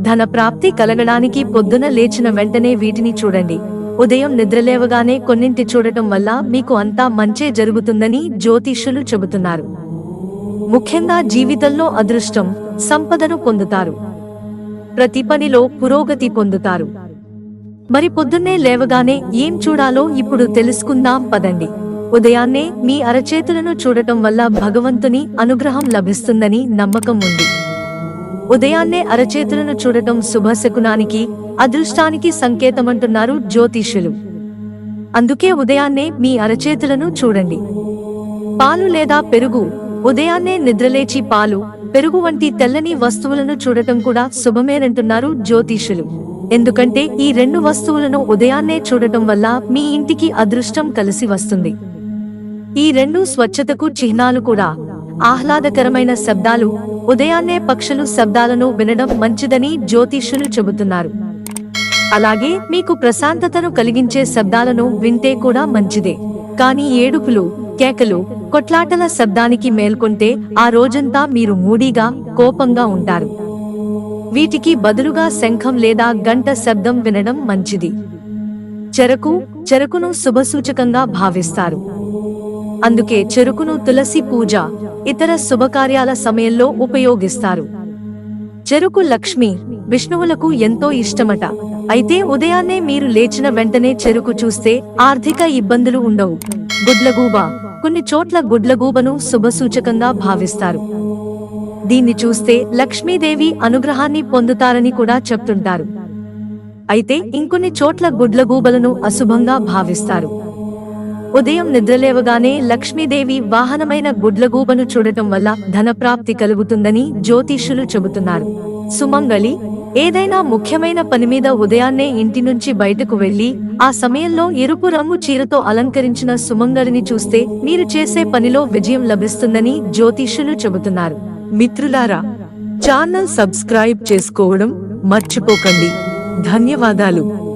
ధన ప్రాప్తి కలగడానికి పొద్దున లేచిన వెంటనే వీటిని చూడండి. ఉదయం నిద్రలేవగానే కొన్నింటి చూడటం వల్ల మీకు అంతా మంచే జరుగుతుందని జ్యోతిష్యులు చెబుతున్నారు. ముఖ్యంగా జీవితంలో అదృష్టం సంపదను పొందుతారు. ప్రతి పనిలో పురోగతి పొందుతారు. మరి పొద్దున్నే లేవగానే ఏం చూడాలో ఇప్పుడు తెలుసుకుందాం పదండి. ఉదయాన్నే మీ అరచేతులను చూడటం వల్ల భగవంతుని అనుగ్రహం లభిస్తుందని నమ్మకం ఉంది. ఉదయాన్నే అరచేతులను చూడటం శుభశకునానికి అదృష్టానికి సంకేతమంటున్నారు జ్యోతిష్యులు. అందుకే ఉదయాన్నే మీ అరచేతులను చూడండి. పాలు లేదా పెరుగు ఉదయాన్నే నిద్రలేచి పాలు పెరుగు వంటి తెల్లని వస్తువులను చూడటం కూడా శుభమేనంటున్నారు జ్యోతిష్యులు. ఎందుకంటే ఈ రెండు వస్తువులను ఉదయాన్నే చూడటం వల్ల మీ ఇంటికి అదృష్టం కలిసి వస్తుంది. ఈ రెండు స్వచ్ఛతకు చిహ్నాలు కూడా ఆహ్లాదకరమైన శబ్దాలు ఉదయాన్నే పక్షులు శబ్దాలను వినడం మంచిదని జ్యోతిష్యులు చెబుతున్నారు. అలాగే మీకు ప్రశాంతతను కలిగించే శబ్దాలను వింటే కూడా మంచిదే. కానీ ఏడుపులు కేకలు కొట్లాటల శబ్దానికి మేల్కొంటే ఆ రోజంతా మీరు మూడీగా కోపంగా ఉంటారు. వీటికి బదులుగా శంఖం లేదా గంట శబ్దం వినడం మంచిది. చెరకు చెరుకును శుభసూచకంగా భావిస్తారు. అందుకే చెరుకును తులసి పూజ ఇతర శుభకార్యాల సమయంలో ఉపయోగిస్తారు. చెరుకు లక్ష్మి విష్ణువులకు ఎంతో ఇష్టమట. అయితే ఉదయాన్నే మీరు లేచిన వెంటనే చెరుకు చూస్తే ఆర్థిక ఇబ్బందులు ఉండవు. గుడ్లగూబ కొన్ని చోట్ల గుడ్లగూబను శుభసూచకంగా భావిస్తారు. దీన్ని చూస్తే లక్ష్మీదేవి అనుగ్రహాన్ని పొందుతారని కూడా చెప్తుంటారు. అయితే ఇంకొన్ని చోట్ల గుడ్లగూబలను అశుభంగా భావిస్తారు. ఉదయం నిద్రలేవగానే లక్ష్మీదేవి వాహనమైన గుడ్లగూబను చూడటం వల్ల ధనప్రాప్తి కలుగుతుందని జ్యోతిష్యులు చెబుతున్నారు. సుమంగళి ఏదైనా ముఖ్యమైన పని మీద ఉదయాన్నే ఇంటి నుంచి బయటకు వెళ్ళి ఆ సమయంలో ఎరుపు రంగు చీరతో అలంకరించిన సుమంగళిని చూస్తే మీరు చేసే పనిలో విజయం లభిస్తుందని జ్యోతిష్యులు చెబుతున్నారు. మిత్రులారా ఛానల్ సబ్స్క్రైబ్ చేసుకోవడం మర్చిపోకండి. ధన్యవాదాలు.